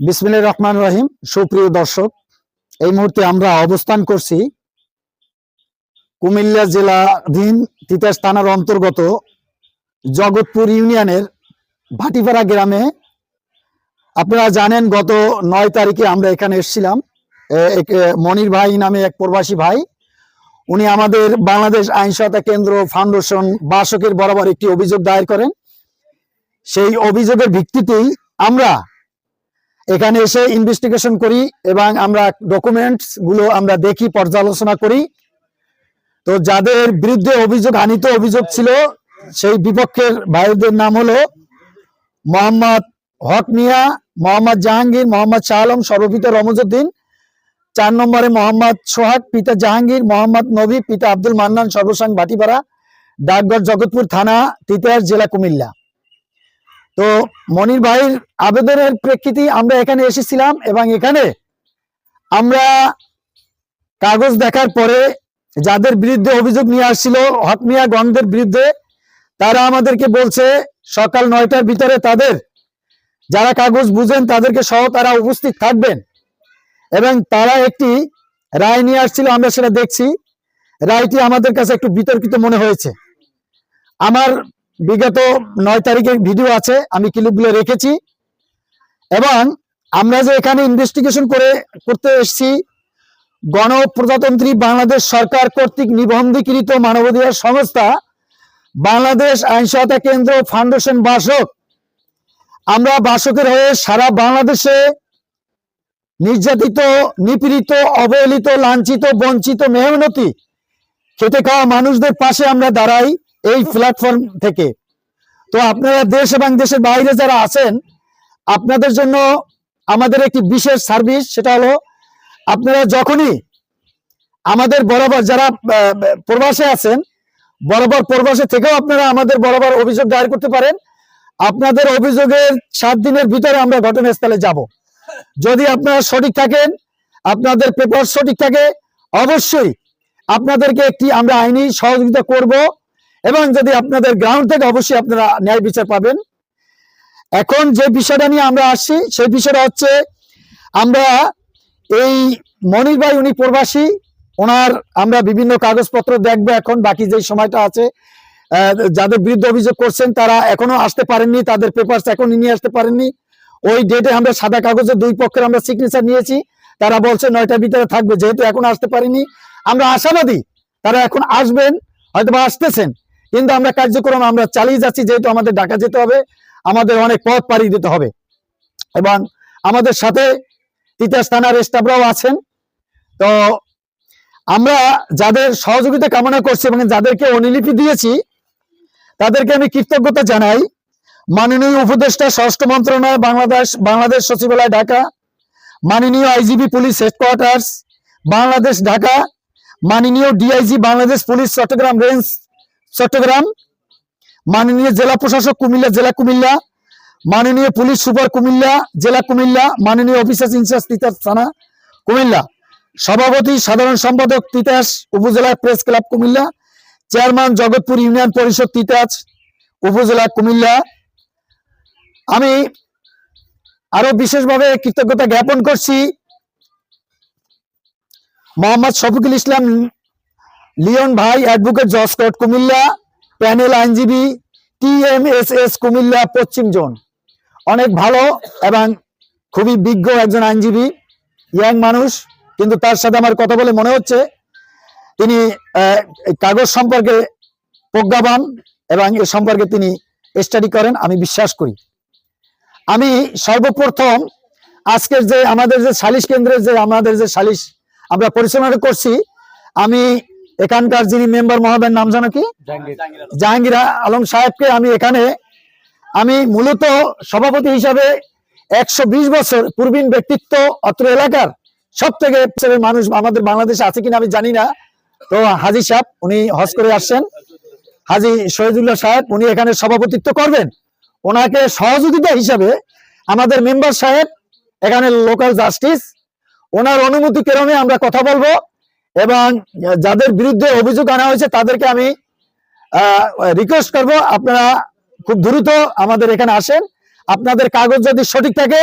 বিসমিল্লাহির রহমান রহিম। সুপ্রিয় দর্শক, এই মুহূর্তে আমরা অবস্থান করছি কুমিল্লা জেলাধীন তিতাস থানার অন্তর্গত জগৎপুর ইউনিয়নের ভাটিপাড়া গ্রামে। আপনারা জানেন, গত নয় তারিখে আমরা এখানে এসেছিলাম। মনির ভাই নামে এক প্রবাসী ভাই। উনি আমাদের বাংলাদেশ আইন সহায়তা কেন্দ্র ফাউন্ডেশন বাসকের বরাবর একটি অভিযোগ দায়ের করেন। সেই অভিযোগের ভিত্তিতেই আমরা এখানে এসে ইনভেস্টিগেশন করি এবং আমরা ডকুমেন্টসগুলো আমরা দেখি, পর্যালোচনা করি। তো যাদের বিরুদ্ধে অভিযোগ আনিত অভিযোগ ছিল, সেই বিপক্ষের ভাইদের নাম হলো মোহাম্মদ হক মিয়া, মোহাম্মদ জাহাঙ্গীর, মোহাম্মদ শাহ আলম সর্বপিতা রমজুদ্দিন চার নম্বরে মোহাম্মদ সোহাগ, পিতা জাহাঙ্গীর, মোহাম্মদ নবী, পিতা আব্দুল মান্নান, সর্বসাং ভাটিপাড়া ডাকঘর জগৎপুর থানা তিতাস জেলা কুমিল্লা। তো মনির ভাইয়ের আবেদনের প্রেক্ষিতে আমরা এখানে এসেছিলাম এবং এখানে আমরা কাগজ দেখার পরে যাদের বিরুদ্ধে অভিযোগ নিয়ে আসছিল হকমিয়া গন্ধের বিরুদ্ধে, তারা আমাদেরকে বলছে, সকাল নয়টার ভিতরে তাদের যারা কাগজ বুঝেন, তাদেরকে সহ তারা উপস্থিত থাকবেন। এবং তারা একটি রায় নিয়ে আসছিল, আমরা সেটা দেখছি। রায়টি আমাদের কাছে একটু বিতর্কিত মনে হয়েছে। আমার বিগত নয় তারিখের ভিডিও আছে, আমি ক্লিপগুলো রেখেছি। এবং আমরা যে এখানে ইনভেস্টিগেশন করে, করতে এসেছি, গণপ্রজাতন্ত্রী বাংলাদেশ সরকার কর্তৃক নিবন্ধীকৃত মানবাধিকার সংস্থা বাংলাদেশ আইন সহায়তা কেন্দ্র ফাউন্ডেশন বাসক। আমরা বাসকের হয়ে সারা বাংলাদেশে নির্যাতিত, নিপীড়িত, অবহেলিত, লাঞ্ছিত, বঞ্চিত, মেহনতি খেতে খাওয়া মানুষদের পাশে আমরা দাঁড়াই। এই প্ল্যাটফর্ম থেকে। তো আপনারা দেশ এবং দেশের বাইরে যারা আছেন, আপনাদের জন্য আমাদের একটি বিশেষ সার্ভিস সেটা হলো আপনারা যখনই আমাদের বরাবর যারা প্রবাসে আছেন, বরাবর প্রবাসে থেকেও আপনারা আমাদের বরাবর অভিযোগ দায়ের করতে পারেন। আপনাদের অভিযোগের সাত দিনের ভিতরে আমরা ঘটনাস্থলে যাব। যদি আপনারা সঠিক থাকেন, আপনাদের পেপার সঠিক থাকে, অবশ্যই আপনাদেরকে একটি আমরা আইনি সহযোগিতা করব। এবং যদি আপনাদের গ্রাউন্ড থেকে অবশ্যই আপনারা ন্যায় বিচার পাবেন। এখন যে বিষয়টা নিয়ে আমরা আসছি, সেই বিষয়টা হচ্ছে আমরা এই মনির ভাই, উনি প্রবাসী, ওনার আমরা বিভিন্ন কাগজপত্র দেখব এখন, বাকি যে সময়টা আছে যাদের বিরুদ্ধে অভিযোগ করছেন, তারা এখনও আসতে পারেননি, তাদের পেপার এখন নিয়ে আসতে পারেননি। ওই ডেটে আমরা সাদা কাগজে দুই পক্ষের আমরা সিগনেচার নিয়েছি, তারা বলছে নয়টার ভিতরে থাকবে, যেহেতু এখন আসতে পারিনি। আমরা আশাবাদী তারা এখন আসবেন হয়তো বা আসতেছেন। কিন্তু আমরা কার্যক্রম আমরা চালিয়ে যাচ্ছি, যেহেতু আমাদের ঢাকা যেতে হবে, আমাদের অনেক পথ পাড়ি দিতে হবে। এবং আমাদের সাথে তিতাস থানার স্টাফরাও আছেন। তো আমরা যাদের সহযোগিতা কামনা করছি এবং যাদেরকে অনুলিপি দিয়েছি, তাদেরকে আমি কৃতজ্ঞতা জানাই। মাননীয় উপদেষ্টা ষষ্ঠ মন্ত্রণালয়, বাংলাদেশ বাংলাদেশ সচিবালয়, ঢাকা। মাননীয় IGP police headquarters, Bangladesh, Dhaka. মাননীয় DIG, Bangladesh police Chattogram range Chattogram, মাননীয় জেলা প্রশাসক কুমিল্লা, জেলা কুমিল্লা, মাননীয় পুলিশ সুপার কুমিল্লা, জেলা কুমিল্লা, মাননীয় অফিসার ইনচার্জ তিতাস থানা, কুমিল্লা। সভাপতি, সাধারণ সম্পাদক তিতাস, উপজেলা press club Comilla, chairman Jagatpur union Parishad Titas, উপজেলা কুমিল্লা। আমি আরও বিশেষভাবে কৃতজ্ঞতা জ্ঞাপন করছি মোহাম্মদ শফিকুল ইসলাম লিওন ভাই অ্যাডভোকেট জসকট কুমিল্লা, প্যানেল আইনজীবী T M S S Comilla, পশ্চিম জোন। অনেক ভালো এবং খুবই বিজ্ঞ একজন আইনজীবী, ইয়াং মানুষ, কিন্তু তার সাথে আমার কথা বলে মনে হচ্ছে, তিনি কাগজ সম্পর্কে প্রজ্ঞাবান এবং এ সম্পর্কে তিনি স্টাডি করেন, আমি বিশ্বাস করি। আমি সর্বপ্রথম আজকের যে আমাদের যে সালিশ কেন্দ্রের যে আমাদের যে সালিশ আমরা পরিচালনা করছি, আমি এখানকার যিনি মেম্বার মহাবের নাম জানো কি? জাহাঙ্গীর। আলম সাহেবকে আমি এখানে আমি মূলত সভাপতি হিসাবে একশো বিশ বছর পূর্বীন ব্যক্তিত্ব অত্র এলাকার সব থেকে মানুষ আমাদের বাংলাদেশে আছে কিনা আমি জানি না। তো হাজি সাহেব উনি হজ করে আসছেন। হাজি শহীদুল্লাহ সাহেব উনি এখানে সভাপতিত্ব করবেন। ওনাকে সহযোগিতা হিসাবে আমাদের মেম্বার সাহেব এখানে লোকাল জাস্টিস ওনার অনুমতি ক্রমে আমরা কথা বলব। এবং যাদের বিরুদ্ধে অভিযোগ আনা হয়েছে, তাদেরকে আমি রিকোয়েস্ট করব, আপনারা খুব দ্রুত আমাদের এখানে আসেন। আপনাদের কাগজ যদি সঠিক থাকে,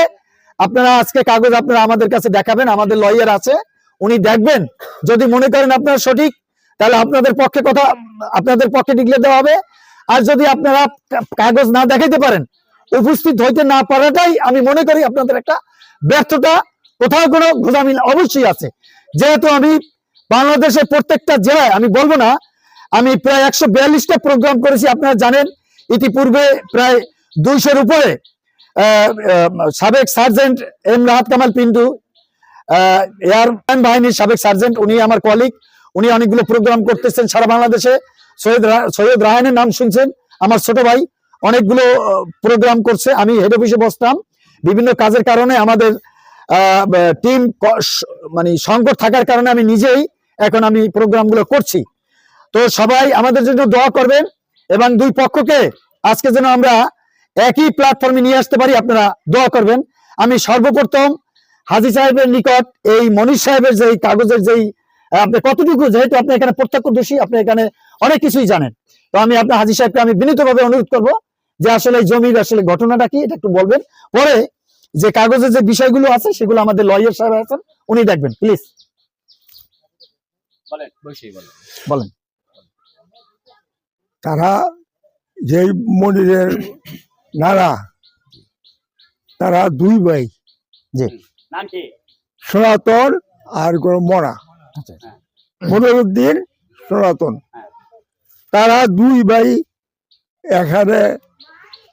আপনারা আজকে কাগজ আপনারা আমাদের কাছে দেখাবেন, আমাদের লয়ার আছে, উনি দেখবেন। যদি মনে করেন আপনারা সঠিক, তাহলে আপনাদের পক্ষে কথা, আপনাদের পক্ষে ডিক্লেয়ার দেওয়া হবে। আর যদি আপনারা কাগজ না দেখাইতে পারেন, উপস্থিত হইতে না পারাটাই আমি মনে করি আপনাদের একটা ব্যর্থতা। কোথাও কোনো ঘোষামিল অবশ্যই আছে। যেহেতু আমি বাংলাদেশের প্রত্যেকটা জেলায়, আমি বলব না, আমি প্রায় একশো বিয়াল্লিশটা প্রোগ্রাম করেছি, আপনারা জানেন, ইতিপূর্বে প্রায় দুইশোর উপরে সাবেক sergeant M Rahat Kamal Pintu air বাহিনীর সাবেক সার্জেন্ট উনি আমার কলিগ উনি অনেকগুলো প্রোগ্রাম করতেছেন সারা বাংলাদেশে। সৈয়দ সৈয়দ রাহানের নাম শুনছেন, আমার ছোট ভাই, অনেকগুলো প্রোগ্রাম করছে, আমি হেড অফিসে বসতাম। বিভিন্ন কাজের কারণে আমাদের টিম মানে সংকট থাকার কারণে আমি নিজেই এখন আমি প্রোগ্রামগুলো করছি। তো সবাই আমাদের জন্য দোয়া করবেন এবং দুই পক্ষকে আজকে যেন আমরা একই প্ল্যাটফর্মে নিয়ে আসতে পারি, আপনারা দোয়া করবেন। আমি সর্বপ্রথম হাজি সাহেবের নিকট এই মনীষ সাহেবের যেই কাগজের যেই আপনি কতটুকু যেহেতু আপনি এখানে প্রত্যক্ষ প্রত্যক্ষদর্শী, আপনি এখানে অনেক কিছুই জানেন। তো আমি আপনার হাজি সাহেবকে আমি বিনীতভাবে অনুরোধ করব যে আসলে জমির আসলে ঘটনাটা কি, এটা একটু বলবেন। পরে যে কাগজের যে বিষয়গুলো আছে, সেগুলো আমাদের লয়ার সাহেব আছেন, উনি দেখবেন প্লিজ বলেন। বসেই বলেন। বলেন। তারা যেই মন্দিরের নারা তারা দুই ভাই। নাম সনাতন আর কোনো মরা। আচ্ছা মনিরুদ্দিন সনাতন। তারা দুই ভাই। এখানে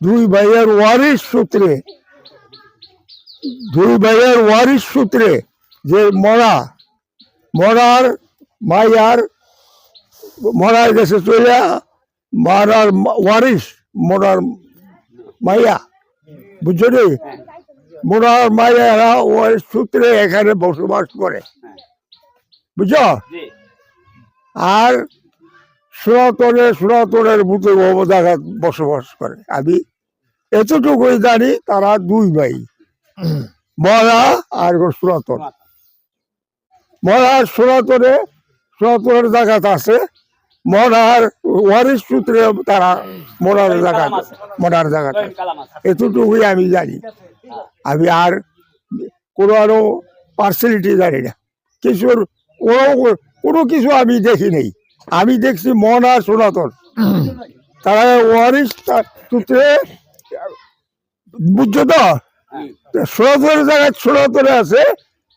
দুই ভাইয়ের ওয়ারিশ সূত্রে দুই ভাইয়ের ওয়ারিশ সূত্রে যে মরা মরার মাইয়ার মরার গেছে চলে মারার ওয়ারিশ মরার মাইয়া বুঝছ নি? মরার মাইয়ারা ওয়ারিস সূত্রে এখানে বসবাস করে। বুঝছ? আর সনাতনে সনাতনের মতো অবদাঘাত বসবাস করে। আমি এতটুকুই জানি তারা দুই ভাই মরা আর ওর সনাতন মরার সনাতনে সনাতনের জায়গাত আছে। মরার ওয়ারিশ সূত্রে তারা মরার জায়গা। মরার আছে। এতটুকুই আমি জানি। আমি আর কোনো আরও পার্সেলিটি জানি না। কিছুর কোনো কোনো কিছু আমি দেখি নেই। আমি দেখছি মন আর সনাতন। তারা ওয়ারিস সূত্রে বুঝছ তো? সনাতনের জায়গায় সনাতনে আছে।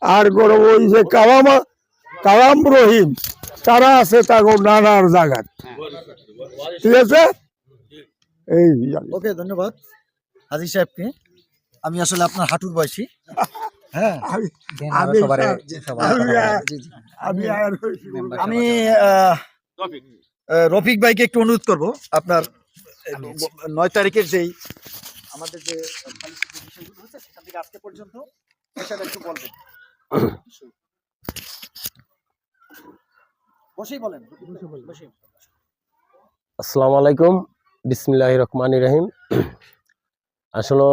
আর কোনো ওই যে কালামা কালাম রহিম তারা আছে তার নানার জায়গায়। ঠিক আছে? এই ওকে ধন্যবাদ। হাজি সাহেবকে। আমি আসলে আপনার হাঁটুর বয়সী। হ্যাঁ? আমি রফিক ভাইকে একটু অনুরোধ করব। আপনার নয় তারিখের যেই আমাদের যে হচ্ছে সেখান থেকে আজকে পর্যন্ত একটু বলবেন। বসেই বলেন। আসসালামু আলাইকুম। বিসমিল্লাহ রহমান রহিম। আসলে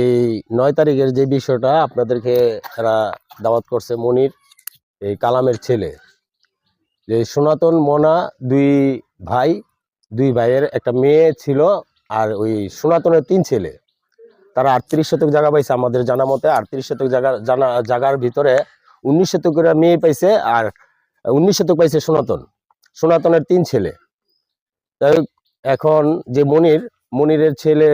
এই নয় তারিখের যে বিষয়টা আপনাদেরকে এরা দাওয়াত করছে মনির এই কালামের ছেলে। যে সনাতন মনা দুই ভাই দুই ভাইয়ের একটা মেয়ে ছিল আর ওই সনাতনের তিন ছেলে। তারা আটত্রিশ শতক জায়গা পাইছে আমাদের জানা মতে আটত্রিশ শতক জায়গা জানা জায়গার ভিতরে উনিশ শতক করে মেয়ে পাইছে আর উনিশ শতক পাইছে সনাতন। সনাতনের তিন ছেলে। হোক, এখন যে মনির মনিরের ছেলে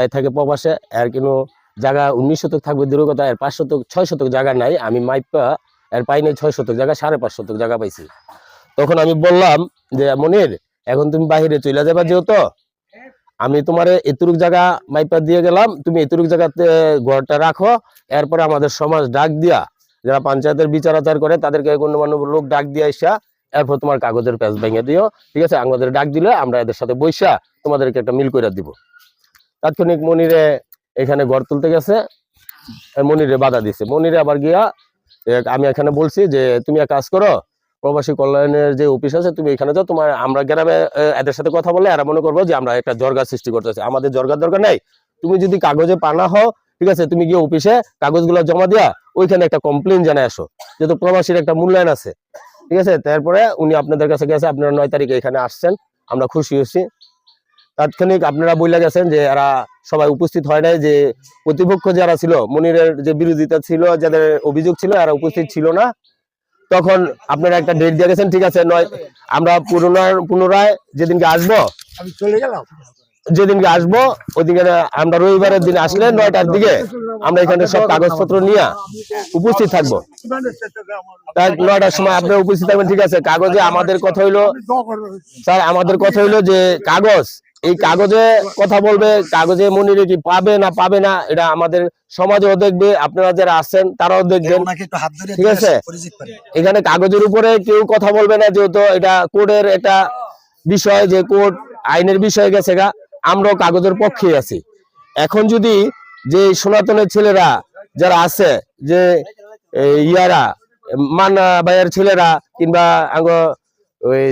এই থাকে প্রবাসে আর কিন্তু জায়গা উনিশ শতক থাকবে দূর কথা এর পাঁচ শতক ছয় শতক জায়গা নাই আমি মাইপা এর পাই নাই ছয় শতক জায়গা সাড়ে পাঁচ শতক জায়গা পাইছি। তখন আমি বললাম যে মনির এখন তুমি বাহিরে চলে যাবা যেহেতু আমি তোমার এতুরুক জায়গা মাইপা দিয়ে গেলাম তুমি এতুরুক জায়গাতে ঘরটা রাখো এরপরে আমাদের সমাজ ডাক দিয়া যারা পঞ্চায়েতের বিচার আচার করে, তাদেরকে গণ্যমান্য লোক ডাক দিয়ে আসা এরপর তোমার কাগজের প্যাচ ভেঙে দিও। ঠিক আছে? আমাদের ডাক দিলে আমরা এদের সাথে বৈশা তোমাদেরকে একটা মিল করে দিব। তাৎক্ষণিক মনিরে এখানে ঘর তুলতে গেছে। মনিরে বাধা দিছে। মনিরে আবার গিয়া আমি এখানে বলছি যে, তুমি এক কাজ করো, প্রবাসী কল্যাণের যে অফিস আছে, তুমি এখানে যাও। তোমার আমরা গ্রামে এদের সাথে কথা বলে এরা মনে করব যে আমরা একটা জর্গা সৃষ্টি করতেছি। আমাদের জর্গার দরকার নেই। তুমি যদি কাগজে পানা হও ঠিক আছে? তুমি গিয়ে অফিসে কাগজগুলো জমা দিয়া ওইখানে একটা কমপ্লেন জানায় আসো, যেহেতু প্রবাসীর একটা মূল্যায়ন আছে। ঠিক আছে? তারপরে উনি আপনাদের কাছে গেছে, আপনারা নয় তারিখে এখানে আসছেন, আমরা খুশি হয়েছি। তাৎক্ষণিক আপনারা বলে গেছেন যে এরা সবাই উপস্থিত হয় নাই, যে প্রতিপক্ষ যারা ছিল, মনিরের যে বিরোধিতা ছিল, যাদের অভিযোগ ছিল, এরা উপস্থিত ছিল না। তখন আপনারা একটা ডেট দিয়ে গেছেন, ঠিক আছে? নয়, আমরা পুনরায় পুনরায় যেদিনকে আসব আমি চলে গেলাম। যেদিনকে আসব ওই দিকে আমরা রবিবারের দিন আসলে নয়টার দিকে আমরা এখানে সব কাগজপত্র নিয়ে উপস্থিত থাকব। নয়টার সময় আপনারা উপস্থিত থাকবেন, ঠিক আছে? কাগজে আমাদের কথা হইল, স্যার, আমাদের কথা হইল যে কাগজ, এই কাগজে কথা বলবে, কাগজে মনিরে কি পাবে না পাবে না, এটা আমাদের সমাজেও দেখবে, আপনারা যারা আছেন তারাও দেখবেন, ঠিক আছে? এখানে কাগজের উপরে কেউ কথা বলবে না, যেহেতু এটা কোর্টের একটা বিষয়, যে কোর্ট আইনের বিষয় গেছে গা। আমরাও কাগজের পক্ষে আছি। এখন যদি যে সনাতনের ছেলেরা যারা আছে, যে ইয়ারা, মান্না ভাইয়ের ছেলেরা কিংবা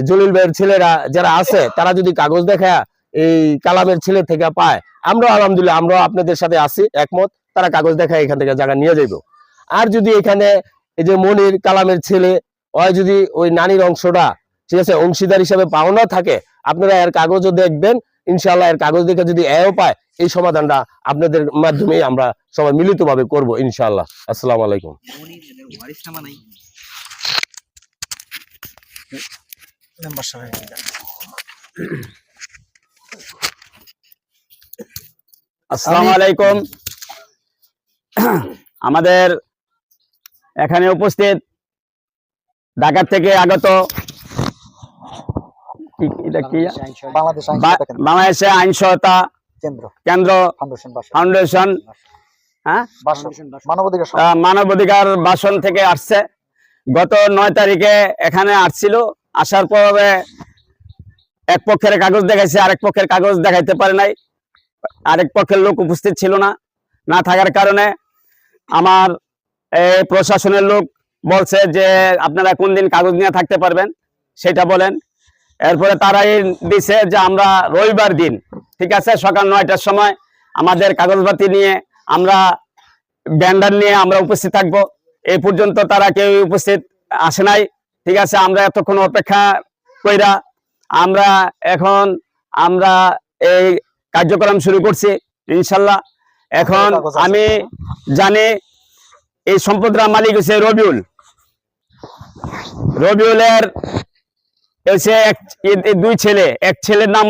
জলিল ভাইয়ের ছেলেরা যারা আছে, তারা যদি কাগজ দেখা এই কালামের ছেলে থেকে পায়, আমরাও আলহামদুলিল্লাহ, আমরাও আপনাদের সাথে আছি, একমত। তারা কাগজ দেখা এখান থেকে জায়গা নিয়ে যাইব। আর যদি এখানে এই যে মনির কালামের ছেলে, ওই যদি ওই নানির অংশটা, ঠিক আছে, অংশীদার হিসাবে পাওনা থাকে, আপনারা এর কাগজও দেখবেন ইনশাল্লাহ এর কাগজ দেখে যদি এও পায়, এই সমাধানটা আপনাদের মাধ্যমে আমরা সবাই মিলিতভাবে করব ইনশাল্লাহ আসসালামু আলাইকুম। আসসালামু আলাইকুম। আমাদের এখানে উপস্থিত ঢাকার থেকে আগত কি- এটা কি? বাংলাদেশ আইন সহায়তা কেন্দ্র, বাংলাদেশে আইন সহায়তা কেন্দ্র। কেন্দ্র। ফাউন্ডেশন হ্যাঁ? মানবাধিকার। বাসন থেকে আসছে। গত নয় তারিখে এখানে আসছিল। আসার পরে এক পক্ষের কাগজ দেখাইছে আরেক পক্ষের কাগজ দেখাইতে পারে নাই। আরেক পক্ষের লোক উপস্থিত ছিল না। না থাকার কারণে আমার এই প্রশাসনের লোক বলছে যে আপনারা কোন দিন কাগজ নিয়ে থাকতে পারবেন? সেটা বলেন। এরপরে তারাই দিছে যে আমরা রবিবার দিন ঠিক আছে সকাল নয়টার সময় আমাদের কাগজপাতি নিয়ে আমরা ব্যান্ডার নিয়ে আমরা উপস্থিত থাকব। এই পর্যন্ত তারা কেউ উপস্থিত আসে নাই ঠিক আছে আমরা এতক্ষণ অপেক্ষা কইরা আমরা এখন আমরা এই কার্যক্রম শুরু করছি ইনশাল্লাহ। এখন আমি জানি এই সম্পদরা মালিক হচ্ছে রবিউল। রবিউলের হচ্ছে এক দুই ছেলে। এক ছেলের নাম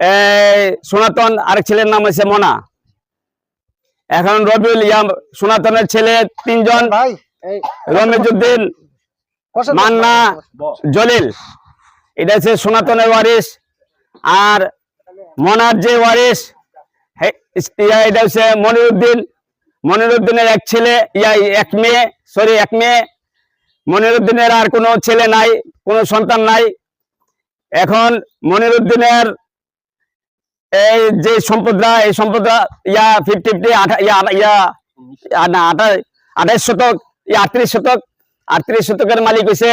এই, সনাতন আরেক ছেলের নাম হচ্ছে মনা। এখন রবিউল ইয়াম সনাতনের ছেলে তিনজন। বসেন। মান্না জলিল। এটা হচ্ছে সনাতনের ওয়ারিস। আর মনার যে ওয়ারিস এটা হচ্ছে মনিরুদ্দিন। মনিরুদ্দিনের এক ছেলে ইয়া এক মেয়ে সরি এক মেয়ে। মনিরুদ্দিনের আর কোনো ছেলে নাই, কোনো সন্তান নাই। এখন মনিরুদ্দিনের এই যে সম্পদরা, এই সম্পদরা ইয়া ফিফটি ফিফটি ইয়া আঠাশ শতক, ইয়া আটত্রিশ শতক, আটত্রিশ শতকের মালিক হয়েছে